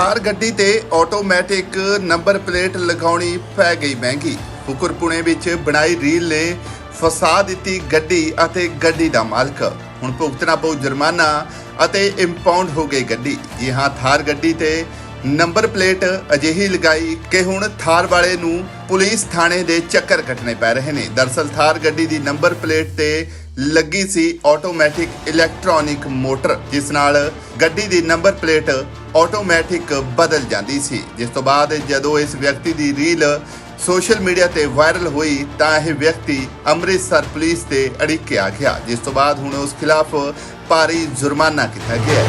ਥਾਰ ਗੱਡੀ ਤੇ automatic number plate ਲਗਾਉਣੀ ਪੈ ਗਈ ਮਹਿੰਗੀ। ਫੁਕਰਪੁਣੇ ਵਿੱਚ ਬਣਾਈ ਰੀਲ ਨੇ ਫਸਾ ਦਿੱਤੀ ਗੱਡੀ ਅਤੇ ਗੱਡੀ ਦਾ ਮਾਲਕ। ਹੁਣ ਭੁਗਤਣਾ ਪਊ ਜੁਰਮਾਨਾ ਅਤੇ ਇੰਪਾਊਂਡ ਹੋ ਗਈ ਗੱਡੀ। ਜੀ ਹਾਂ ਥਾਰ ਗੱਡੀ ਤੇ ਨੰਬਰ ਪਲੇਟ ਅਜਿਹੀ ਲਗਾਈ ਕਿ ਹੁਣ ਥਾਰ ਵਾਲੇ ਨੂੰ ਪੁਲਿਸ ਥਾਣੇ ਦੇ ਚੱਕਰ ਕੱਟਣੇ ਪੈ ਰਹੇ ਨੇ। ਦਰਸਲ ਥਾਰ ਗੱਡੀ ਦੀ ਨੰਬਰ ਪਲੇਟ ਤੇ ਲੱਗੀ ਸੀ ਆਟੋਮੈਟਿਕ ਇਲੈਕਟ੍ਰੋਨਿਕ ਮੋਟਰ, ਜਿਸ ਨਾਲ ਗੱਡੀ ਦੀ ਨੰਬਰ ਪਲੇਟ ਆਟੋਮੈਟਿਕ ਬਦਲ ਜਾਂਦੀ ਸੀ। ਜਿਸ ਤੋਂ ਬਾਅਦ ਜਦੋਂ ਇਸ ਵਿਅਕਤੀ ਦੀ ਰੀਲ ਸੋਸ਼ਲ ਮੀਡੀਆ ਤੇ ਵਾਇਰਲ ਹੋਈ, ਤਾਂ ਇਹ ਵਿਅਕਤੀ ਅੰਮ੍ਰਿਤਸਰ ਪੁਲਿਸ ਤੇ ਅੜਿੱਕੇ ਆ ਗਿਆ, ਜਿਸ ਤੋਂ ਬਾਅਦ ਹੁਣ ਉਸ ਖਿਲਾਫ ਭਾਰੀ ਜੁਰਮਾਨਾ ਕੀਤਾ ਗਿਆ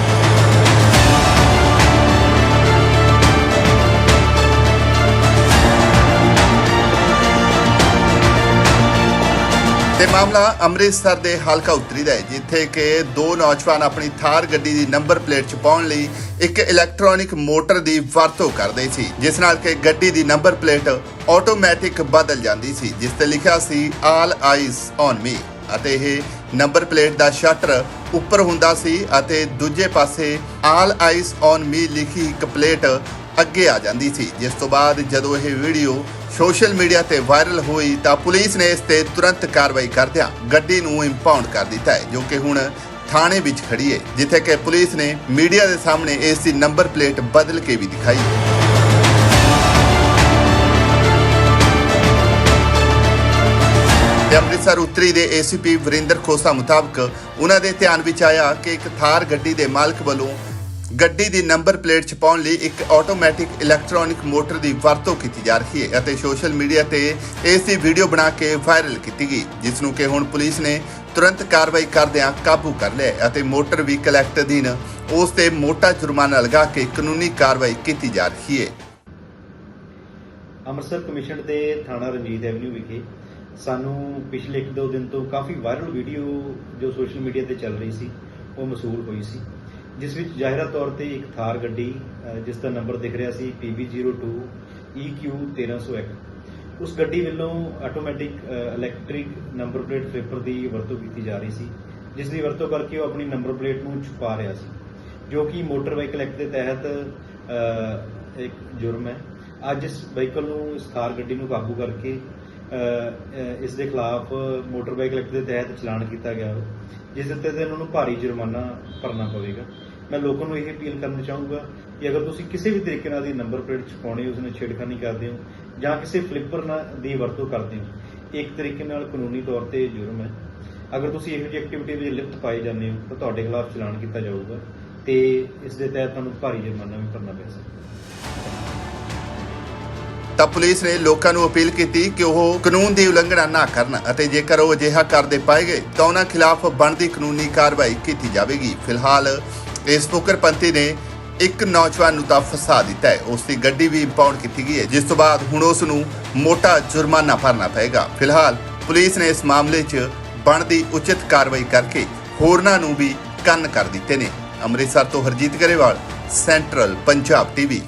ਤੇ ਮਾਮਲਾ ਅੰਮ੍ਰਿਤਸਰ ਦੇ ਹਲਕਾ ਉੱਤਰੀ ਦਾ ਹੈ, ਜਿੱਥੇ ਕਿ ਦੋ ਨੌਜਵਾਨ ਆਪਣੀ ਥਾਰ ਗੱਡੀ ਦੀ ਨੰਬਰ ਪਲੇਟ ਛਪਾਉਣ ਲਈ ਇੱਕ ਇਲੈਕਟ੍ਰੋਨਿਕ ਮੋਟਰ ਦੀ ਵਰਤੋਂ ਕਰਦੇ ਸੀ, ਜਿਸ ਨਾਲ ਕਿ ਗੱਡੀ ਦੀ ਨੰਬਰ ਪਲੇਟ ਆਟੋਮੈਟਿਕ ਬਦਲ ਜਾਂਦੀ ਸੀ, ਜਿਸ ਤੇ ਲਿਖਿਆ ਸੀ ਆਲ ਆਈਜ਼ ਔਨ ਮੀ ਅਤੇ ਇਹ ਨੰਬਰ ਪਲੇਟ ਦਾ ਸ਼ਟਰ ਉੱਪਰ ਹੁੰਦਾ ਸੀ ਅਤੇ ਦੂਜੇ ਪਾਸੇ ਆਲ ਆਈਜ਼ ਔਨ ਮੀ ਲਿਖੀ ਇੱਕ ਪਲੇਟ ਅੱਗੇ ਆ ਜਾਂਦੀ ਸੀ। ਜਿਸ ਤੋਂ ਬਾਅਦ ਜਦੋਂ ਇਹ ਵੀਡੀਓ ਸੋਸ਼ਲ ਮੀਡੀਆ ਤੇ ਵਾਇਰਲ ਹੋਈ ਤਾਂ ਪੁਲਿਸ ਨੇ ਇਸ ਤੇ ਤੁਰੰਤ ਕਾਰਵਾਈ ਕਰਦਿਆਂ ਗੱਡੀ ਨੂੰ ਇੰਪਾਊਂਡ ਕਰ ਦਿੱਤਾ ਹੈ, ਜੋ ਕਿ ਹੁਣ ਥਾਣੇ ਵਿੱਚ ਖੜੀ ਹੈ, ਜਿੱਥੇ ਕਿ ਪੁਲਿਸ ਨੇ ਮੀਡੀਆ ਦੇ ਸਾਹਮਣੇ ਇਸ ਦੀ ਨੰਬਰ ਪਲੇਟ ਬਦਲ ਕੇ ਵੀ ਦਿਖਾਈ। ਤੇ ਅੰਮ੍ਰਿਤਸਰ ਉੱਤਰੀ ਦੇ ਏਸੀਪੀ ਵਰਿੰਦਰ ਖੋਸਾ ਮੁਤਾਬਕ ਉਹਨਾਂ ਦੇ ਧਿਆਨ ਵਿੱਚ ਆਇਆ ਕਿ ਇੱਕ ਥਾਰ ਗੱਡੀ ਦੇ ਮਾਲਕ ਵੱਲੋਂ ਗੱਡੀ ਦੀ ਨੰਬਰ ਪਲੇਟ ਛਪਾਉਣ ਲਈ ਇੱਕ ਆਟੋਮੈਟਿਕ ਇਲੈਕਟ੍ਰੋਨਿਕ ਮੋਟਰ ਦੀ ਵਰਤੋਂ ਕੀਤੀ ਜਾ ਰਹੀ ਹੈ ਅਤੇ ਸੋਸ਼ਲ ਮੀਡੀਆ ਤੇ ਇਸ ਦੀ ਵੀਡੀਓ ਬਣਾ ਕੇ ਵਾਇਰਲ ਕੀਤੀ ਗਈ ਜਿਸ ਨੂੰ ਕਿ ਹੁਣ ਪੁਲਿਸ ਨੇ ਤੁਰੰਤ ਕਾਰਵਾਈ ਕਰਦਿਆਂ ਕਾਬੂ ਕਰ ਲਿਆ ਅਤੇ ਮੋਟਰ ਵਹੀਕਲ ਐਕਟ ਅਧੀਨ ਉਸ ਤੇ ਮੋਟਾ ਜੁਰਮਾਨਾ ਲਗਾ ਕੇ ਕਾਨੂੰਨੀ ਕਾਰਵਾਈ ਕੀਤੀ ਜਾ ਰਹੀ ਹੈ। ਅੰਮ੍ਰਿਤਸਰ ਕਮਿਸ਼ਨ ਦੇ ਥਾਣਾ ਰਣਜੀਤ ਐਵਨਿਊ ਵਿਖੇ ਸਾਨੂੰ ਪਿਛਲੇ ਇੱਕ ਦੋ ਦਿਨ ਤੋਂ ਕਾਫੀ ਵਾਇਰਲ ਵੀਡੀਓ ਜੋ ਸੋਸ਼ਲ ਮੀਡੀਆ ਤੇ ਚੱਲ ਰਹੀ ਸੀ, ਉਹ ਮਸੂਲ ਹੋਈ ਸੀ। ਜਿਸ ਵਿੱਚ ਜ਼ਾਹਿਰਾ ਤੌਰ ਤੇ ਇੱਕ ਥਾਰ ਗੱਡੀ ਜਿਸ ਦਾ ਨੰਬਰ ਦਿਖ ਰਿਹਾ ਸੀ PB02 EQ 1301 ਉਸ ਗੱਡੀ ਵੱਲੋਂ automatic electric number plate flipper ਦੀ ਵਰਤੋਂ ਕੀਤੀ ਜਾ ਰਹੀ ਸੀ, ਜਿਸ ਦੀ ਵਰਤੋਂ ਕਰਕੇ ਉਹ ਆਪਣੀ ਨੰਬਰ ਪਲੇਟ ਨੂੰ ਛੁਪਾ ਰਿਹਾ ਸੀ, ਜੋ ਕਿ ਮੋਟਰ ਵਾਹੀਕਲ ਐਕਟ ਦੇ ਤਹਿਤ ਇੱਕ ਜੁਰਮ ਹੈ। ਅੱਜ ਇਸ ਵਹੀਕਲ ਨੂੰ ਇਸ ਥਾਰ ਗੱਡੀ ਨੂੰ ਕਾਬੂ ਕਰਕੇ ਇਸ ਦੇ ਖਿਲਾਫ ਮੋਟਰ ਵਾਹੀਕਲ ਐਕਟ ਦੇ ਤਹਿਤ ਚਲਾਨ ਕੀਤਾ ਗਿਆ ਹੈ ਜਿਸ ਦੇ ਤਹਿਤ ਉਹਨਾਂ ਨੂੰ ਭਾਰੀ ਜੁਰਮਾਨਾ ਭਰਨਾ ਪਵੇਗਾ। ਮੈਂ ਲੋਕਾਂ ਨੂੰ ਇਹ ਅਪੀਲ ਕਰਨਾ ਚਾਹੂੰਗਾ ਕਿ ਅਗਰ ਤੁਸੀਂ ਕਿਸੇ ਵੀ ਤਰੀਕੇ ਨਾਲ ਦੀ ਨੰਬਰ ਪਲੇਟ ਛਪਾਉਣੀ ਉਸ ਨਾਲ ਛੇੜਖਾਨੀ ਕਰਦੇ ਹੋ ਜਾਂ ਕਿਸੇ ਫਲਿੱਪਰ ਦੀ ਵਰਤੋਂ ਕਰਦੇ ਹੋ, ਇੱਕ ਤਰੀਕੇ ਨਾਲ ਕਾਨੂੰਨੀ ਤੌਰ ਤੇ ਜੁਰਮ ਹੈ। ਅਗਰ ਤੁਸੀਂ ਇਹੋ ਜਿਹੀ ਐਕਟੀਵਿਟੀ ਵਿੱਚ ਲਿਪਤ ਪਾਏ ਜਾਂਦੇ ਹੋ, ਤਾਂ ਤੁਹਾਡੇ ਖਿਲਾਫ ਚਲਾਨ ਕੀਤਾ ਜਾਊਗਾ ਤੇ ਇਸ ਦੇ ਤਹਿਤ ਤੁਹਾਨੂੰ ਭਾਰੀ ਜੁਰਮਾਨਾ ਵੀ ਭਰਨਾ ਪੈ ਸਕਦਾ ਤਾਂ ਪੁਲਿਸ ਨੇ ਲੋਕਾਂ ਨੂੰ ਅਪੀਲ ਕੀਤੀ ਕਿ ਉਹ ਕਾਨੂੰਨ ਦੀ ਉਲੰਘਣਾ ਨਾ ਕਰਨ ਅਤੇ ਜੇਕਰ ਉਹ ਅਜਿਹਾ ਕਰਦੇ ਪਾਏ ਗਏ, ਤਾਂ ਉਹਨਾਂ ਖਿਲਾਫ ਬਣਦੀ ਕਾਨੂੰਨੀ ਕਾਰਵਾਈ ਕੀਤੀ ਜਾਵੇਗੀ। ਫਿਲਹਾਲ ਇਸ ਫੁਕਰਪੰਤੀ ਨੇ ਇੱਕ ਨੌਜਵਾਨ ਨੂੰ ਤਾਂ ਫਸਾ ਦਿੱਤਾ ਹੈ। ਉਸ ਦੀ ਗੱਡੀ ਵੀ ਇੰਪਾਊਂਡ ਕੀਤੀ ਗਈ ਹੈ। ਜਿਸ ਤੋਂ ਬਾਅਦ ਹੁਣ ਉਸ ਨੂੰ ਮੋਟਾ ਜੁਰਮਾਨਾ ਭਰਨਾ ਪਏਗਾ। ਫਿਲਹਾਲ ਪੁਲਿਸ ਨੇ ਇਸ ਮਾਮਲੇ 'ਚ ਬਣਦੀ ਉਚਿਤ ਕਾਰਵਾਈ ਕਰਕੇ ਹੋਰਨਾਂ ਨੂੰ ਵੀ ਕੰਨ ਕਰ ਦਿੱਤੇ ਨੇ। ਅੰਮ੍ਰਿਤਸਰ ਤੋਂ ਹਰਜੀਤ ਗਰੇਵਾਲ, ਸੈਂਟਰਲ ਪੰਜਾਬ ਟੀਵੀ।